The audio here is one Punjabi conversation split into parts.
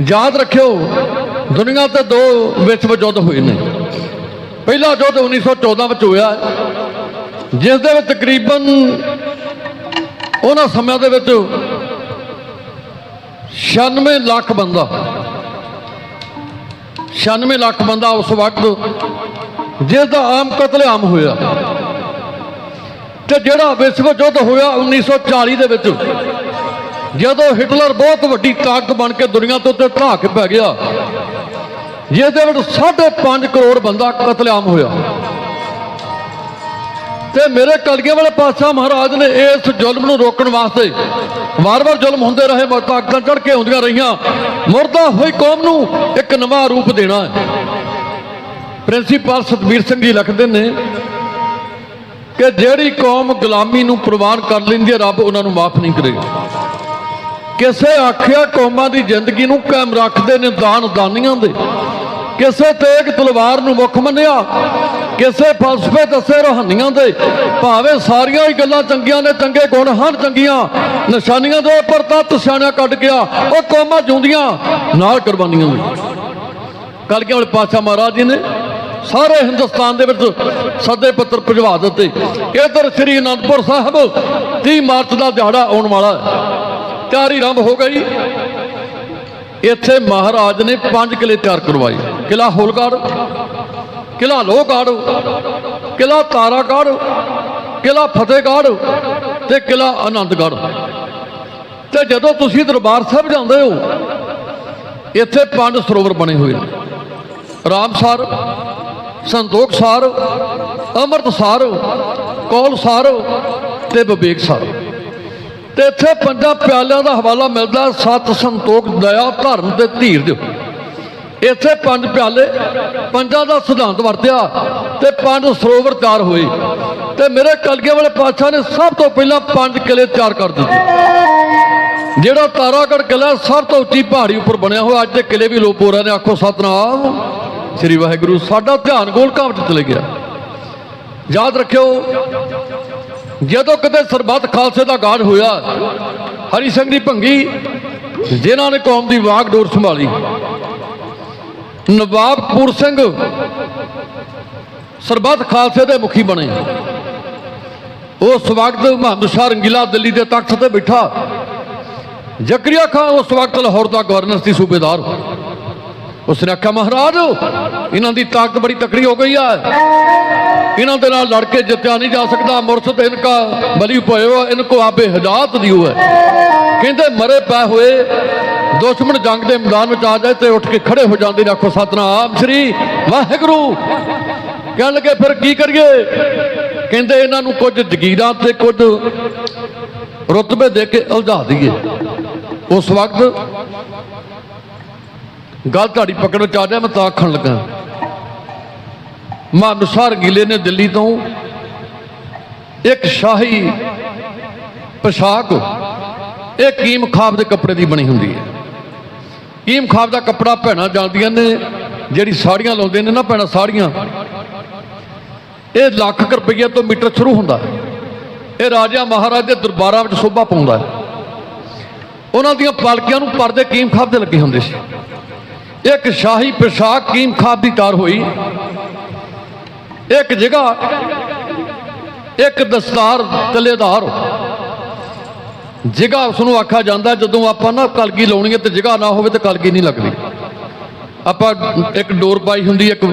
ਯਾਦ ਰੱਖਿਓ, ਦੁਨੀਆ ਤੇ ਦੋ ਵਿਸ਼ਵ ਯੁੱਧ ਹੋਏ ਨੇ। ਪਹਿਲਾ ਯੁੱਧ 1914 ਵਿੱਚ ਹੋਇਆ, ਜਿਸ ਦੇ ਵਿੱਚ ਤਕਰੀਬਨ ਉਹਨਾਂ ਸਮਿਆਂ ਦੇ ਵਿੱਚ 96 ਲੱਖ ਬੰਦਾ 96 ਲੱਖ ਬੰਦਾ ਉਸ ਵਕਤ ਜਿਸ ਦਾ ਆਮ ਕਤਲੇਆਮ ਹੋਇਆ। ਤੇ ਜਿਹੜਾ ਵਿਸ਼ਵ ਯੁੱਧ ਹੋਇਆ 1940 ਦੇ ਵਿੱਚ ਜਦੋਂ ਹਿਟਲਰ ਬਹੁਤ ਵੱਡੀ ਤਾਕਤ ਬਣ ਕੇ ਦੁਨੀਆ ਤੋਂ ਉੱਤੇ ਢਾਹ ਕੇ ਪੈ ਗਿਆ, ਜਿਹਦੇ ਵਿੱਚ 5.5 ਕਰੋੜ ਬੰਦਾ ਕਤਲੇਆਮ ਹੋਇਆ। ਤੇ ਮੇਰੇ ਕਲਗੀਆਂ ਵਾਲੇ ਪਾਤਸ਼ਾਹ ਮਹਾਰਾਜ ਨੇ ਇਸ ਜ਼ੁਲਮ ਨੂੰ ਰੋਕਣ ਵਾਸਤੇ ਵਾਰ-ਵਾਰ ਜ਼ੁਲਮ ਹੁੰਦੇ ਰਹੇ ਪਰ ਤਾਕਤਾਂ ਚੜ ਕੇ ਹੁੰਦੀਆਂ ਰਹੀਆਂ। ਮੁਰਦਾ ਹੋਈ ਕੌਮ ਨੂੰ ਇੱਕ ਨਵਾਂ ਰੂਪ ਦੇਣਾ ਹੈ। ਪ੍ਰਿੰਸੀਪਲ ਸਤਬੀਰ ਸਿੰਘ ਜੀ ਲਿਖਦੇ ਨੇ ਕਿ ਜਿਹੜੀ ਕੌਮ ਗੁਲਾਮੀ ਨੂੰ ਪ੍ਰਵਾਨ ਕਰ ਲੈਂਦੀ ਹੈ, ਰੱਬ ਉਹਨਾਂ ਨੂੰ ਮਾਫ ਨਹੀਂ ਕਰੇਗਾ ਕਿਸੇ ਆਖਿਆ ਕੌਮਾਂ ਦੀ ਜ਼ਿੰਦਗੀ ਨੂੰ ਕਾਇਮ ਰੱਖਦੇ ਨੇ ਦਾਨ ਦਾਨੀਆਂ ਦੇ। ਕਿਸੇ ਤੇਗ ਤਲਵਾਰ ਨੂੰ ਮੁੱਖ ਮੰਨਿਆ, ਕਿਸੇ ਫਲਸਫੇ ਦੱਸੇ ਰੋਹਾਨੀਆਂ ਦੇ। ਭਾਵੇਂ ਸਾਰੀਆਂ ਹੀ ਗੱਲਾਂ ਚੰਗੀਆਂ ਨੇ, ਚੰਗੇ ਗੁਣ ਹਨ ਚੰਗੀਆਂ, ਨਿਸ਼ਾਨੀਆਂ ਦੇ ਉੱਪਰ ਤੱਤ ਸਿਆਣਿਆ ਕੱਢ ਗਿਆ, ਉਹ ਕੌਮਾਂ ਜੁੰਦੀਆਂ ਨਾਲ ਕੁਰਬਾਨੀਆਂ ਨੇ ਕਲਗੀਆਂ ਵਾਲੇ ਪਾਤਸ਼ਾਹ ਮਹਾਰਾਜ ਜੀ ਨੇ ਸਾਰੇ ਹਿੰਦੁਸਤਾਨ ਦੇ ਵਿੱਚ ਸੱਦੇ ਪੱਤਰ ਭਜਵਾ ਦਿੱਤੇ। ਇਧਰ ਸ੍ਰੀ ਅਨੰਦਪੁਰ ਸਾਹਿਬ 30 ਮਾਰਚ ਦਾ ਦਿਹਾੜਾ ਆਉਣ ਵਾਲਾ ਹੈ। ਤਿਆਰੀ ਆਰੰਭ ਹੋ ਗਈ। ਇੱਥੇ ਮਹਾਰਾਜ ਨੇ ਪੰਜ ਕਿਲੇ ਤਿਆਰ ਕਰਵਾਏ। ਕਿਲਾ ਹੋਲਗੜ, ਕਿਲਾ ਲੋਹਗੜ, ਕਿਲਾ ਤਾਰਾਗੜ, ਕਿਲਾ ਫਤਿਹਗੜ ਤੇ ਕਿਲਾ ਆਨੰਦਗੜ। ਤੇ ਜਦੋਂ ਤੁਸੀਂ ਦਰਬਾਰ ਸਾਹਿਬ ਜਾਂਦੇ ਹੋ, ਇੱਥੇ ਪੰਜ ਸਰੋਵਰ ਬਣੇ ਹੋਏ ਨੇ। ਰਾਮਸਰ ਸੰਤੋਖਸਰ ਅੰਮ੍ਰਿਤਸਰ ਕੌਲਸਰ ਤੇ ਵਿਵੇਕਸਰ ਤੇ ਇੱਥੇ ਪੰਜਾਂ ਪਿਆਲਿਆਂ ਦਾ ਹਵਾਲਾ ਮਿਲਦਾ ਸਤ ਸੰਤੋਖ ਦਇਆ ਧਰਮ ਤੇ ਧੀਰ ਦਿਓ ਇੱਥੇ ਪੰਜ ਪਿਆਲੇ, ਪੰਜਾਂ ਦਾ ਸਿਧਾਂਤ ਵਰਤਿਆ ਤੇ ਪੰਜ ਸਰੋਵਰ ਤਿਆਰ ਹੋਏ। ਤੇ ਮੇਰੇ ਕਲਗੇ ਵਾਲੇ ਪਾਤਸ਼ਾਹ ਨੇ ਸਭ ਤੋਂ ਪਹਿਲਾਂ ਪੰਜ ਕਿਲੇ ਤਿਆਰ ਕਰ ਦਿੱਤੇ। ਜਿਹੜਾ ਤਾਰਾਗੜ ਕਿਲਾ ਸਭ ਤੋਂ ਉੱਚੀ ਪਹਾੜੀ ਉੱਪਰ ਬਣਿਆ ਹੋਇਆ, ਅੱਜ ਦੇ ਕਿਲੇ ਵੀ ਲੋਪ ਹੋ ਰਹੇ ਨੇ, ਆਖੋ ਸਤਨਾਮ। ਸ੍ਰੀ ਵਾਹਿਗੁਰੂ, ਸਾਡਾ ਧਿਆਨ ਗੋਲਕਾਂ ਵਿੱਚ ਚਲੇ ਗਿਆ। ਯਾਦ ਰੱਖਿਓ ਜਦੋਂ ਕਦੇ ਸਰਬੱਤ ਖਾਲਸੇ ਦਾ ਗਾਜ ਹੋਇਆ, ਹਰੀ ਸਿੰਘ ਦੀ ਭੰਗੀ, ਜਿਨ੍ਹਾਂ ਨੇ ਕੌਮ ਦੀ ਵਾਗ ਡੋਰ ਸੰਭਾਲੀ। ਨਵਾਬ ਕਪੂਰ ਸਿੰਘ ਸਰਬੱਤ ਖਾਲਸੇ ਦੇ ਮੁਖੀ ਬਣੇ। ਉਸ ਵਕਤ ਮੁਹੰਮਦ ਸ਼ਾਹ ਰੰਗੀਲਾ ਦਿੱਲੀ ਦੇ ਤਖਤ ਤੇ ਬੈਠਾ। ਜ਼ਕਰੀਆ ਖਾਨ ਉਸ ਵਕਤ ਲਾਹੌਰ ਦਾ ਗਵਰਨਰ ਸੀ ਸੂਬੇਦਾਰ। ਉਸਨੇ ਆਖਿਆ, ਮਹਾਰਾਜ, ਇਹਨਾਂ ਦੀ ਤਾਕਤ ਬੜੀ ਤਕੜੀ ਹੋ ਗਈ ਆ ਇਹਨਾਂ ਦੇ ਨਾਲ ਲੜ ਕੇ ਜਿੱਤਿਆ ਨਹੀਂ ਜਾ ਸਕਦਾ। ਮੁਰਸ਼ਦ ਇਨਕਾ ਬਲੀ ਪਇਓ ਇਨਕੋ ਆਬੇ ਹਜਾਤ ਦਿਓ ਹੈ ਕਹਿੰਦੇ, ਮਰੇ ਪੈ ਹੋਏ, ਦੁਸ਼ਮਣ ਜੰਗ ਦੇ ਮੈਦਾਨ ਵਿੱਚ ਆ ਜਾਏ ਤੇ ਉੱਠ ਕੇ ਖੜੇ ਹੋ ਜਾਂਦੇ ਨੇ ਆਖੋ ਸਤਨਾਮ ਸ੍ਰੀ ਵਾਹਿਗੁਰੂ। ਕਹਿਣ ਲੱਗੇ, ਫਿਰ ਕੀ ਕਰੀਏ? ਕਹਿੰਦੇ, ਇਹਨਾਂ ਨੂੰ ਕੁਝ ਜ਼ਗੀਰਾਂ ਤੇ ਕੁਝ ਰੁਤਬੇ ਦੇ ਕੇ ਉਲਝਾ ਦਈਏ। ਉਸ ਵਕਤ ਗੱਲ ਤੁਹਾਡੀ ਪਕੜ ਵਿੱਚ ਆ ਜਾ ਮੈਂ ਤਾਂ ਆਖਣ ਲੱਗਾ। ਮਾਨਸਾਰ ਗਿਲੇ ਨੇ ਦਿੱਲੀ ਤੋਂ ਇੱਕ ਸ਼ਾਹੀ ਪੋਸ਼ਾਕ ਇਹ ਕੀਮ ਖਾਬ ਦੇ ਕੱਪੜੇ ਦੀ ਬਣੀ ਹੁੰਦੀ ਹੈ। ਕੀਮ ਖਾਬ ਦਾ ਕੱਪੜਾ ਭੈਣਾਂ ਜਾਂਦੀਆਂ ਨੇ, ਜਿਹੜੀ ਸਾੜੀਆਂ ਲਾਉਂਦੇ ਨੇ ਨਾ ਭੈਣਾਂ ਸਾੜੀਆਂ, ਇਹ ਲੱਖ ਕੁ ਰੁਪਈਏ ਤੋਂ ਮੀਟਰ ਸ਼ੁਰੂ ਹੁੰਦਾ ਇਹ ਰਾਜਾ ਮਹਾਰਾਜ ਦੇ ਦਰਬਾਰਾਂ ਵਿੱਚ ਸ਼ੋਭਾ ਪਾਉਂਦਾ ਉਹਨਾਂ ਦੀਆਂ ਪਾਲਕੀਆਂ ਨੂੰ ਪਰਦੇ ਕੀਮ ਖਾਬ ਦੇ ਲੱਗੇ ਹੁੰਦੇ ਸੀ। ਇੱਕ ਸ਼ਾਹੀ ਪੋਸ਼ਾਕ ਕੀਮ ਖਾਬ ਦੀ ਤਾਰ ਹੋਈ। ਇੱਕ ਜਗ੍ਹਾ, ਇੱਕ ਦਸਤਾਰ ਤਲੇਦਾਰ। ਜਗ੍ਹਾ ਉਸ ਨੂੰ ਆਖਿਆ ਜਾਂਦਾ, ਜਦੋਂ ਆਪਾਂ ਨਾ ਕਲਗੀ ਲਾਉਣੀ ਹੈ ਤੇ ਜਗ੍ਹਾ ਨਾ ਹੋਵੇ ਤੇ ਕਲਗੀ ਨਹੀਂ ਲੱਗਦੀ। ਆਪਾਂ ਇੱਕ ਡੋਰ ਪਾਈ ਹੁੰਦੀ, ਇੱਕ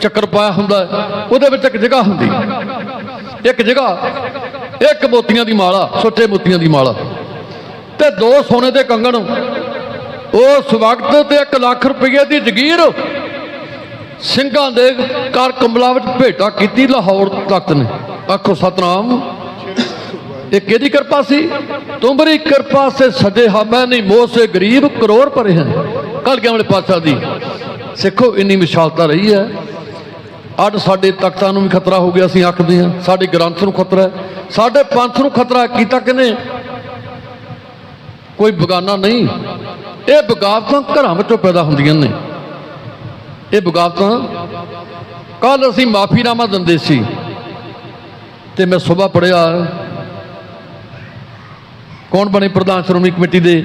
ਚੱਕਰ ਪਾਇਆ ਹੁੰਦਾ, ਉਹਦੇ ਵਿੱਚ ਇੱਕ ਜਗ੍ਹਾ ਹੁੰਦੀ। ਇੱਕ ਜਗ੍ਹਾ, ਇੱਕ ਮੋਤੀਆਂ ਦੀ ਮਾਲਾ, ਸੁੱਚੇ ਮੋਤੀਆਂ ਦੀ ਮਾਲਾ। ਤੇ ਦੋ ਸੋਨੇ ਦੇ ਕੰਗਣ ਉਸ ਵਕਤ ਤੇ 1 ਲੱਖ ਰੁਪਏ ਦੀ ਜ਼ਗੀਰ ਸਿੰਘਾਂ ਦੇ ਕਰ ਕੰਬਲਾ ਵਿੱਚ ਭੇਟਾ ਕੀਤੀ ਲਾਹੌਰ ਤਖਤ ਨੇ। ਆਖੋ ਸਤਨਾਮ, ਇਹ ਕਿਹਦੀ ਕਿਰਪਾ ਸੀ? ਤੁਮਰੀ ਕਿਰਪਾ ਸੇ ਸਜੇ ਹਮੈ ਨਹੀਂ ਮੋਹ ਸੇ ਗਰੀਬ, ਕਰੋੜ ਭਰੇ ਹਨ। ਕਲਗੀਆਂ ਵਾਲੇ ਪਾਤਸ਼ਾਹ ਦੀ? ਸਿੱਖੋ, ਇੰਨੀ ਵਿਸ਼ਾਲਤਾ ਰਹੀ ਹੈ। ਅੱਜ ਸਾਡੇ ਤਖਤਾਂ ਨੂੰ ਵੀ ਖਤਰਾ ਹੋ ਗਿਆ, ਅਸੀਂ ਆਖਦੇ ਹਾਂ। ਸਾਡੇ ਗ੍ਰੰਥ ਨੂੰ ਖਤਰਾ ਹੈ। ਸਾਡੇ ਪੰਥ ਨੂੰ ਖਤਰਾ ਕੀਤਾ ਕਿਨੇ ਕੋਈ ਬਗਾਨਾ ਨਹੀਂ। ਇਹ ਬਗਾਵਤਾਂ ਘਰਾਂ ਵਿੱਚੋਂ ਪੈਦਾ ਹੁੰਦੀਆਂ ਨੇ। ਇਹ ਬਗਾਵਤਾਂ ਕੱਲ ਅਸੀਂ ਮਾਫੀਨਾਮਾ ਦਿੰਦੇ ਸੀ ਤੇ ਮੈਂ ਸਵੇਰ ਪੜਿਆ ਕੌਣ ਬਣੇ ਪ੍ਰਧਾਨ ਸ਼੍ਰੋਮਣੀ ਕਮੇਟੀ ਦੇ,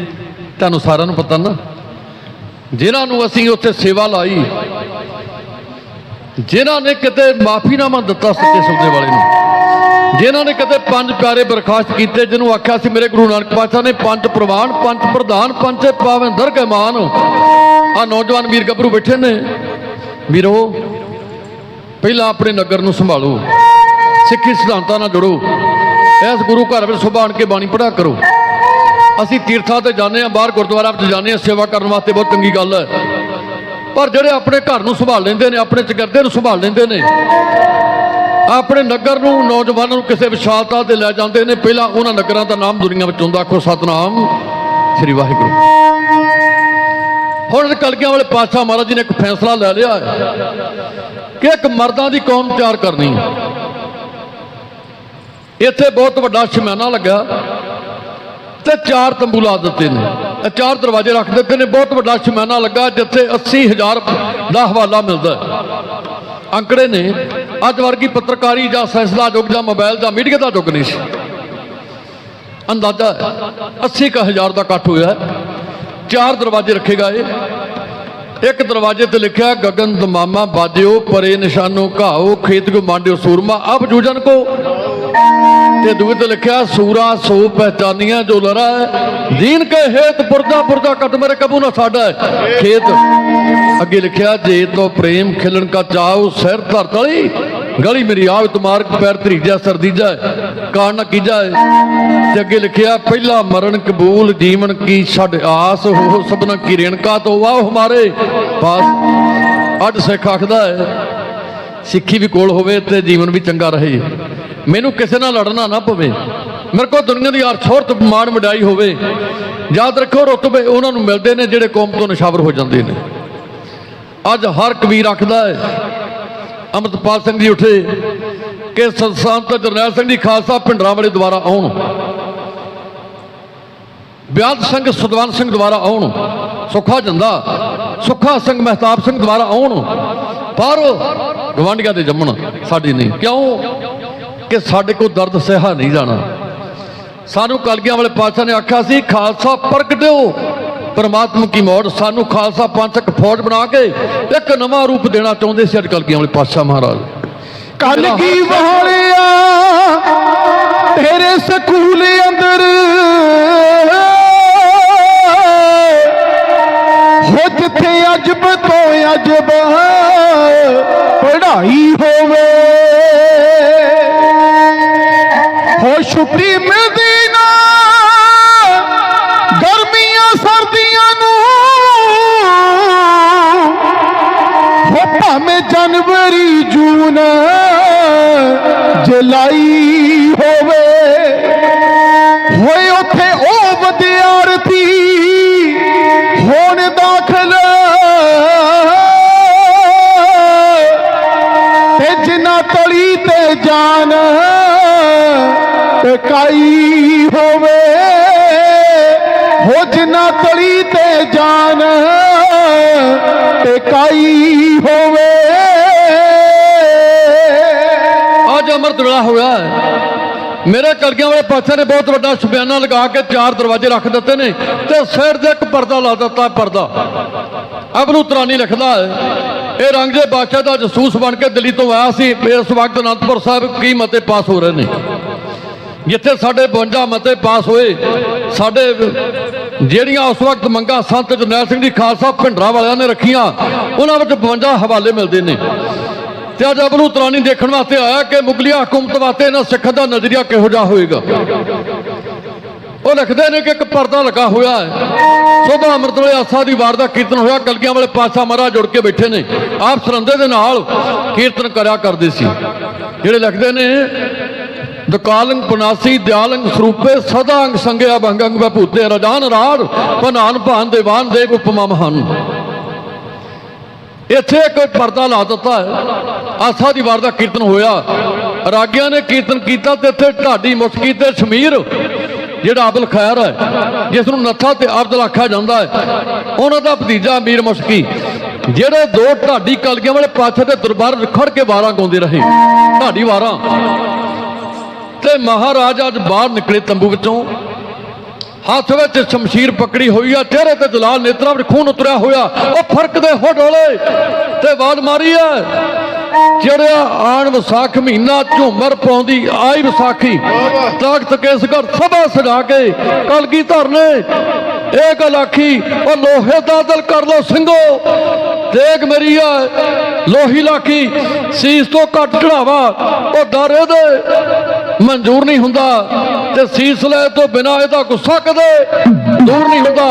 ਤੁਹਾਨੂੰ ਸਾਰਿਆਂ ਨੂੰ ਪਤਾ ਨਾ। ਜਿਨ੍ਹਾਂ ਨੂੰ ਅਸੀਂ ਉੱਥੇ ਸੇਵਾ ਲਾਈ, ਜਿਨ੍ਹਾਂ ਨੇ ਕਿਤੇ ਮਾਫੀਨਾਮਾ ਦਿੱਤਾ ਸੱਚੇ ਸੌਦੇ ਵਾਲੇ ਨੂੰ। ਜਿਨ੍ਹਾਂ ਨੇ ਕਦੇ ਪੰਜ ਪਿਆਰੇ ਬਰਖਾਸਤ ਕੀਤੇ, ਜਿਹਨੂੰ ਆਖਿਆ ਸੀ ਮੇਰੇ ਗੁਰੂ ਨਾਨਕ ਪਾਤਸ਼ਾਹ ਨੇ, ਪੰਜ ਪ੍ਰਵਾਨ, ਪੰਜ ਪ੍ਰਧਾਨ, ਪੰਜ ਪਾਵਿੰਦਰ ਦਰਗਹਿ ਮਾਨ। ਆ ਨੌਜਵਾਨ ਵੀਰ ਗੱਭਰੂ ਬੈਠੇ ਨੇ। ਵੀਰੋ, ਪਹਿਲਾਂ ਆਪਣੇ ਨਗਰ ਨੂੰ ਸੰਭਾਲੋ। ਸਿੱਖੀ ਸਿਧਾਂਤਾਂ ਨਾਲ ਜੁੜੋ। ਇਸ ਗੁਰੂ ਘਰ ਵਿੱਚ ਸੁਭਾਣ ਕੇ ਬਾਣੀ ਪੜ੍ਹਾ ਕਰੋ। ਅਸੀਂ ਤੀਰਥਾਂ ਤੇ ਜਾਂਦੇ ਹਾਂ, ਬਾਹਰ ਗੁਰਦੁਆਰਾ ਵਿੱਚ ਜਾਂਦੇ ਹਾਂ, ਸੇਵਾ ਕਰਨ ਵਾਸਤੇ ਬਹੁਤ ਚੰਗੀ ਗੱਲ ਹੈ। ਪਰ ਜਿਹੜੇ ਆਪਣੇ ਘਰ ਨੂੰ ਸੰਭਾਲ ਲੈਂਦੇ ਨੇ, ਆਪਣੇ ਚਗਰਦੇ ਨੂੰ ਸੰਭਾਲ ਲੈਂਦੇ ਨੇ ਆਪਣੇ ਨਗਰ ਨੂੰ ਨੌਜਵਾਨਾਂ ਨੂੰ ਕਿਸੇ ਵਿਸ਼ਾਲਤਾ ਤੇ ਲੈ ਜਾਂਦੇ ਨੇ। ਪਹਿਲਾਂ ਉਹਨਾਂ ਨਗਰਾਂ ਦਾ ਨਾਮ ਦੁਨੀਆ ਵਿੱਚ ਹੁੰਦਾ। ਆਖੋ ਸਤਨਾਮ ਸ੍ਰੀ ਵਾਹਿਗੁਰੂ। ਹੁਣ ਕਲਗੀਆਂ ਵਾਲੇ ਪਾਤਸ਼ਾਹ ਮਹਾਰਾਜ ਜੀ ਨੇ ਇੱਕ ਫੈਸਲਾ ਲੈ ਲਿਆ ਕਿ ਇੱਕ ਮਰਦਾਂ ਦੀ ਕੌਮ ਤਿਆਰ ਕਰਨੀ ਇੱਥੇ ਬਹੁਤ ਵੱਡਾ ਸ਼ਮਾਨਾ ਲੱਗਾ ਤੇ ਚਾਰ ਤੰਬੂ ਲਾ ਦਿੱਤੇ ਨੇ। ਇਹ ਚਾਰ ਦਰਵਾਜ਼ੇ ਰੱਖ ਦਿੱਤੇ ਨੇ। ਬਹੁਤ ਵੱਡਾ ਸ਼ਮਾਨਾ ਲੱਗਾ ਜਿੱਥੇ 80000 ਦਾ ਹਵਾਲਾ ਮਿਲਦਾ ਅੰਕੜੇ ਨੇ ਅੱਜ ਵਰਗੀ ਪੱਤਰਕਾਰੀ ਜਾਂ ਫੈਸਲਾ ਯੁੱਗ ਜਾਂ ਮੋਬਾਈਲ ਜਾਂ ਮੀਡੀਆ ਦਾ ਯੁੱਗ ਨਹੀਂ ਸੀ। ਅੰਦਾਜ਼ਾ 80 ਕੁ ਹਜ਼ਾਰ ਦਾ ਇਕੱਠ ਹੋਇਆ ਚਾਰ ਦਰਵਾਜ਼ੇ ਰੱਖੇਗਾ ਇੱਕ ਦਰਵਾਜ਼ੇ ਤੇ ਲਿਖਿਆ, ਗਗਨ ਦਮਾਮਾ ਬਾਜਿਓ, ਪਰੇ ਨਿਸ਼ਾਨੋ ਘਾਓ, ਖੇਤ ਕੋ ਮਾਂਡਿਓ ਸੂਰਮਾ, ਆਪ ਜੂਜਨ ਕੋ। ਤੇ ਦੂਜੇ ਤੇ ਲਿਖਿਆ, ਸੂਰਾ ਸੋ ਪਹਿਚਾਨੀਆਂ ਜੋ ਲੜਾ ਹੈ, ਦੀਨ ਕੇ ਹੇਤ ਪੁਰਜਾ ਪੁਰਜਾ ਕਟ ਮੇਰੇ ਕਬੂ ਨਾ ਸਾਡਾ ਖੇਤ ਅੱਗੇ ਲਿਖਿਆ, ਜੇ ਤੋ ਪ੍ਰੇਮ ਖਿਲਣ ਕਾ ਚਾਉ ਸਿਰ ਧਰ ਤਲੀ। ਗਲੀ ਮੇਰੀ ਆਵ ਤੁਮਾਰਕ ਪੈਰ ਧਰੀਜਾ ਸਰਦੀਜਾ ਕਾਣ ਨਾ ਕੀਜਾ ਤੇ ਅੱਗੇ ਲਿਖਿਆ, ਪਹਿਲਾ ਮਰਨ ਕਬੂਲ ਜੀਵਨ ਕੀ ਛੱਡ ਆਸ, ਹੋ ਸਭਨਾ ਕੀ ਰੇਣਕਾ ਤੋਂ ਵਾਹ ਹਮਾਰੇ। ਪਾਸ ਅੱਜ ਸਿੱਖ ਆਖਦਾ ਹੈ, ਸਿੱਖੀ ਵੀ ਕੋਲ ਹੋਵੇ ਤੇ ਜੀਵਨ ਵੀ ਚੰਗਾ ਰਹੇ। ਮੈਨੂੰ ਕਿਸੇ ਨਾਲ ਲੜਨਾ ਨਾ ਪਵੇ। ਮੇਰੇ ਕੋਲ ਦੁਨੀਆ ਦੀ ਅਰਥੋਰਤ ਮਾਣ ਮਡਾਈ ਹੋਵੇ। ਯਾਦ ਰੱਖੋ ਰੁਤਬੇ ਉਹਨਾਂ ਨੂੰ ਮਿਲਦੇ ਨੇ ਜਿਹੜੇ ਕੌਮ ਤੋਂ ਨਿਸ਼ਾਵਰ ਹੋ ਜਾਂਦੇ ਨੇ। ਅੱਜ ਹਰ ਕਬੀਰ ਆਖਦਾ ਹੈ, ਅਮਰਤਪਾਲ ਸਿੰਘ ਜੀ ਉੱਠੇ, ਕਿ ਸੰਤ ਜਰਨੈਲ ਸਿੰਘ ਜੀ ਖਾਲਸਾ ਭਿੰਡਰਾਂ ਵਾਲੇ ਦੁਆਰਾ ਆਉਣ। ਬਿਆਦ ਸਿੰਘ ਸੁਦਵੰਤ ਸਿੰਘ ਦੁਆਰਾ ਆਉਣ, ਸੁੱਖਾ ਜੰਦਾ, ਸੁੱਖਾ ਸਿੰਘ ਮਹਿਤਾਬ ਸਿੰਘ ਦੁਆਰਾ ਆਉਣ ਬਾਹਰੋਂ ਗਵਾਂਢੀਆਂ ਦੇ ਜੰਮਣ ਸਾਡੀ ਨਹੀਂ। ਕਿਉਂ? ਕਿ ਸਾਡੇ ਕੋਲ ਦਰਦ ਸਹਾ ਨਹੀਂ ਜਾਣਾ। ਸਾਨੂੰ ਕਲਗੀਆਂ ਵਾਲੇ ਪਾਤਸ਼ਾਹ ਨੇ ਆਖਿਆ ਸੀ, ਖਾਲਸਾ ਪ੍ਰਗਟਿਓ ਪਰਮਾਤਮਾ ਕੀ ਮੌੜ ਸਾਨੂੰ ਖਾਲਸਾ ਪੰਥ ਇੱਕ ਫੌਜ ਬਣਾ ਕੇ ਇੱਕ ਨਵਾਂ ਰੂਪ ਦੇਣਾ ਚਾਹੁੰਦੇ ਸੀ ਅੱਜ ਕਲਗੀਆਂ ਵਾਲੇ ਪਾਤਸ਼ਾਹ ਮਹਾਰਾਜ। ਕਲਗੀ ਵਾਲਿਆ ਤੇਰੇ ਸਕੂਲ ਅੰਦਰ ਹੋ ਜਿੱਥੇ ਅਜਬ ਤੋਂ ਅਜਬ ਪੜ੍ਹਾਈ ਹੋਵੇ। ਜੁਲਾਈ ਹੋਵੇ। ਹੋਏ ਉੱਥੇ ਉਹ ਵਿਦਿਆਰਥੀ ਹੋਣ ਦਾਖਲ। ਤੇ ਜਿਨ੍ਹਾਂ ਤਲੀ ਤੇ ਜਾਨ ਟਕਾਈ ਹੋਵੇ ਹੋ ਜਿਨ੍ਹਾਂ ਤਲੀ ਤੇ ਜਾਨ ਟਕਾਈ ਹੋਵੇ। ਅੱਜ ਅੰਮ੍ਰਿਤ ਹੋਇਆ ਮੇਰੇ ਕਲਗੀਆਂ ਵਾਲੇ ਪਾਤਸ਼ਾਹ ਨੇ ਬਹੁਤ ਵੱਡਾ ਸ਼ਬਿਆਨਾ ਲਗਾ ਕੇ ਚਾਰ ਦਰਵਾਜ਼ੇ ਰੱਖ ਦਿੱਤੇ ਨੇ ਤੇ ਸਿਰ ਤੇ ਇੱਕ ਪਰਦਾ ਲਾ ਦਿੱਤਾ ਪਰਦਾ। ਅਬਰੂ ਤਰਾਨੀ ਲਿਖਦਾ ਹੈ, ਇਹ ਰੰਗਜੇ ਬਾਦਸ਼ਾਹ ਦਾ ਜਸੂਸ ਬਣ ਕੇ ਦਿੱਲੀ ਤੋਂ ਆਇਆ ਸੀ, ਇਸ ਵਕਤ ਅਨੰਦਪੁਰ ਸਾਹਿਬ ਕੀ ਮਤੇ ਪਾਸ ਹੋ ਰਹੇ ਨੇ? ਜਿੱਥੇ ਸਾਡੇ 52 ਮਤੇ ਪਾਸ ਹੋਏ, ਸਾਡੇ ਜਿਹੜੀਆਂ ਉਸ ਵਕਤ ਮੰਗਾ ਸੰਤ ਜਰਨੈਲ ਸਿੰਘ ਜੀ ਖਾਲਸਾ ਭਿੰਡਰਾ ਵਾਲਿਆਂ ਨੇ ਰੱਖੀਆਂ, ਉਹਨਾਂ ਵਿੱਚ 52 ਹਵਾਲੇ ਮਿਲਦੇ ਨੇ। ਤੇ ਅੱਜ ਅਬਲੂ ਤਰਾਨੀ ਦੇਖਣ ਵਾਸਤੇ ਆਇਆ ਕਿ ਮੁਗਲਿਆ ਹਕੂਮਤ ਵਾਸਤੇ ਇਹਨਾਂ ਸਿੱਖ ਦਾ ਨਜ਼ਰੀਆ ਕਿਹੋ ਜਿਹਾ ਹੋਏਗਾ। ਉਹ ਲਿਖਦੇ ਨੇ ਕਿ ਇੱਕ ਪਰਦਾ ਲੱਗਾ ਹੋਇਆ ਹੈ। ਸੋਭਾ ਅੰਮ੍ਰਿਤ ਵੇਲੇ ਆਸਾ ਦੀ ਵਾਰ ਦਾ ਕੀਰਤਨ ਹੋਇਆ, ਕਲਗੀਆਂ ਵਾਲੇ ਪਾਤਸ਼ਾਹ ਮਹਾਰਾਜ ਜੁੜ ਕੇ ਬੈਠੇ ਨੇ। ਆਪ ਸਰੰਦੇ ਦੇ ਨਾਲ ਕੀਰਤਨ ਕਰਿਆ ਕਰਦੇ ਸੀ। ਜਿਹੜੇ ਲਿਖਦੇ ਨੇ, ਦਕਾਲੰਗ ਪਨਾਸੀ, ਦਿਆਲੰਗ ਸਰੂਪੇ, ਸਦਾ ਅੰਗ ਸੰਗਿਆ ਭੰਗੰਗ ਵਿਭੂਤੇ, ਰਜਾਨ ਰਾੜ ਪਨਾਨ ਭਾਨ ਦੇਵਾਨ ਦੇਵ ਉਪਮਾ ਮਹਾਨ। ਇੱਥੇ ਕੋਈ ਪਰਦਾ ਲਾ ਦਿੱਤਾ ਹੈ। ਆਸਾ ਦੀ ਵਾਰ ਦਾ ਕੀਰਤਨ ਹੋਇਆ। ਰਾਗੀਆਂ ਨੇ ਕੀਰਤਨ ਕੀਤਾ ਤੇ ਇੱਥੇ ਢਾਡੀ ਮੁਸਕੀ ਤੇ ਸ਼ਮੀਰ, ਜਿਹੜਾ ਅਬਲ ਖੈਰ ਹੈ, ਜਿਸ ਨੂੰ ਨੱਥਾ ਤੇ ਅਬਦੁਲ ਆਖਿਆ ਜਾਂਦਾ ਹੈ। ਉਹਨਾਂ ਦਾ ਭਤੀਜਾ ਅਮੀਰ ਮੁਸਕੀ, ਜਿਹੜੇ ਦੋ ਢਾਡੀ ਕਲਗੀਆਂ ਵਾਲੇ ਪਾਛੇ ਤੇ ਦਰਬਾਰ ਖੜ ਕੇ ਵਾਰਾਂ ਗਾਉਂਦੇ ਰਹੇ। ਢਾਡੀ ਵਾਰਾਂ। ਤੇ ਮਹਾਰਾਜ ਅੱਜ ਬਾਹਰ ਨਿਕਲੇ ਤੰਬੂ ਵਿੱਚੋਂ। ਹੱਥ ਵਿੱਚ ਸ਼ਮਸ਼ੀਰ ਪਕੜੀ ਹੋਈ ਆ, ਚਿਹਰੇ ਤੇ ਜਲਾਲ ਨੇਤਰਾਂ ਵਿੱਚ ਖੂਨ ਉਤਰਿਆ ਹੋਇਆ। ਉਹ ਫ਼ਰਕ ਦੇ ਹੋ ਡੋਲੇ ਤੇ ਬਾਦ ਮਾਰੀ ਆ ਜਿਹੜਾ ਆਣ ਵਿਸਾਖ ਮਹੀਨਾ ਝੂਮਰ ਪਾਉਂਦੀ, ਆਈ ਵਿਸਾਖੀ ਤਖਤ ਕੇਸਗੜ ਸਭਾ ਸਜਾ ਕੇ ਕਲਗੀ ਧਰਨੇ। ਇਹ ਗੱਲ ਆਖੀ, ਉਹ ਲੋਹੇ ਦਾ ਦਿਲ ਕਰ ਲੋ ਸਿੰਘੋ, ਦੇਖ ਮੇਰੀ ਆ ਲੋਹੀ ਲਾਖੀ, ਸੀਸ ਤੋਂ ਘੱਟ ਚੜਾਵਾ ਉਹ ਡਰ ਇਹਦੇ, ਮਨਜ਼ੂਰ ਨਹੀਂ ਹੁੰਦਾ। ਤੇ ਸੀਸ ਲੈ ਤੋਂ ਬਿਨਾ ਇਹਦਾ ਗੁੱਸਾ ਕਦੇ ਦੂਰ ਨਹੀਂ ਹੁੰਦਾ।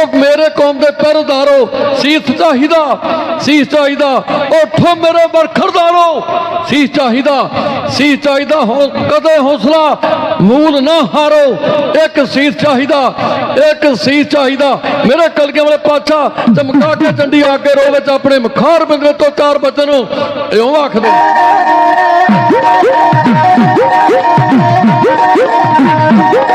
ਉਹ ਮੇਰੇ ਕੌਮ ਦੇ ਪਹਿਰੇਦਾਰੋ, ਸੀਸ ਚਾਹੀਦਾ ਸੀਸ ਚਾਹੀਦਾ। ਉਠੋ ਮੇਰੇ ਬਰਖਰਦਾਰੋ ਸੀਸ ਚਾਹੀਦਾ ਸੀਸ ਚਾਹੀਦਾ ਹੋ ਕਦੇ ਹੌਸਲਾ ਮੂਲ ਨਾ ਹਾਰੋ। ਇੱਕ ਸੀਸ ਚਾਹੀਦਾ, ਇੱਕ ਸੀਸ ਚਾਹੀਦਾ। ਮੇਰੇ ਕਲਗੇ ਵਾਲੇ ਪਾਛਾ ਚਮਕਾ ਕੇ ਚੰਡੀ ਆ ਕੇ ਰੋ ਵਿੱਚ ਆਪਣੇ ਮਖਾਰ ਬਿੰਦਰੇ ਤੋਂ ਚਾਰ ਬੱਚੇ ਨੂੰ ਇਉਂ ਆਖਦੇ Thank you.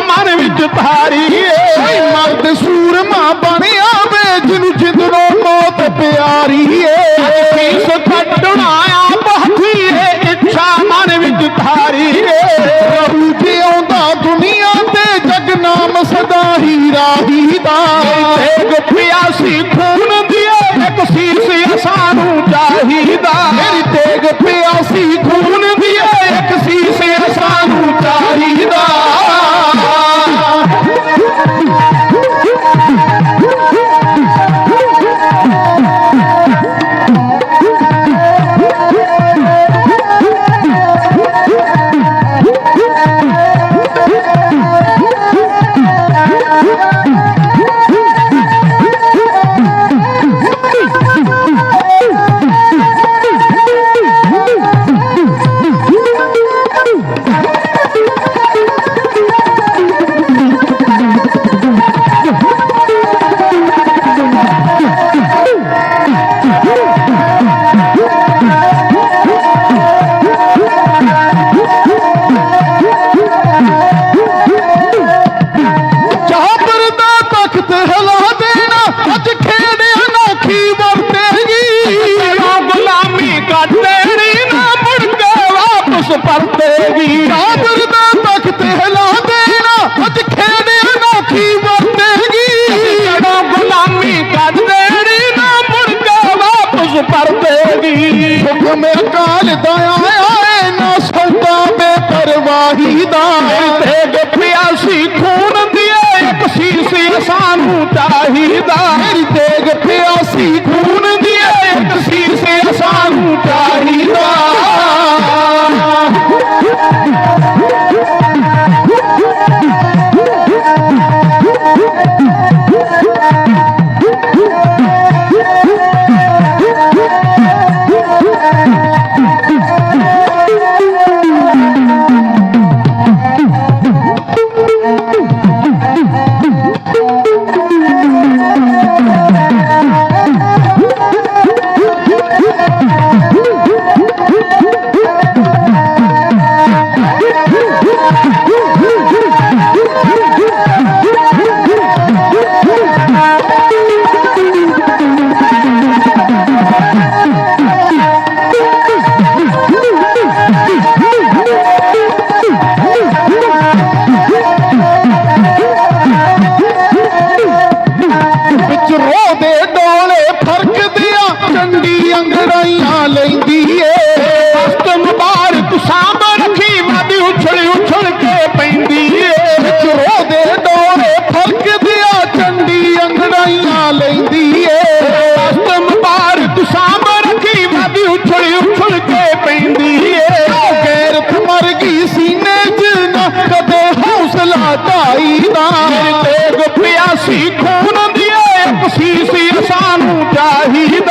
ਮਨ ਵਿੱਚ ਧਾਰੀ ਏ। ਮਰਦ ਸੂਰਮਾ ਬਣਿਆ ਵੇ ਜਿਹਨੂੰ ਜਿੰਦ ਨੂੰ ਮੌਤ ਪਿਆਰੀ ਏ। ਕੀਸ ਫੱਟਣਾ ਆਪ ਹੱਥੀਏ ਇੱਛਾ ਮਨ ਵਿੱਚ ਧਾਰੀ ਏ। ਰਹੂ ਜਿਉਂਦਾ ਦੁਨੀਆ ਤੇ ਜਗ ਨਾਮ ਸਦਾ ਹੀ ਰਾਹੀ ਦਾ ਤੇਗ ਪਿਆਸੀ ਖੂਨ ਦੀਏ ਇੱਕ ਸੀਸ ਸਾਨੂੰ ਚਾਹੀਦਾ। ਮੇਰੀ ਤੇਗ ਪਿਆਸੀ ਖੂਨ ਦੀਏ ਇੱਕ ਸੀਸ ਸਾਨੂੰ ਚਾਹੀਦਾ। ਅਕਾਲ ਦਾ ਆਇਆ ಇದ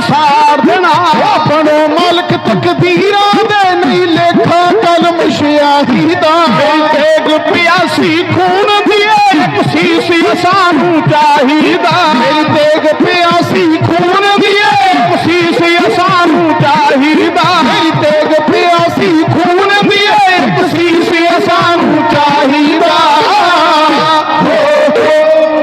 ਸਾੜ ਦੇਣਾ ਆਪਣੋ ਮਾਲਕ ਤਕਦੀਰਾਂ ਦੇ ਨਹੀਂ ਲੇਖਾ ਕਲਮ ਸ਼ਿਆਹੀ ਦਾ ਤੇਗ ਪਿਆਸੀ ਖੂਨ ਦੀ ਇੱਕ ਸੀਸੀ ਸਾਨੂੰ ਚਾਹੀਦਾ। ਮੇਰੇ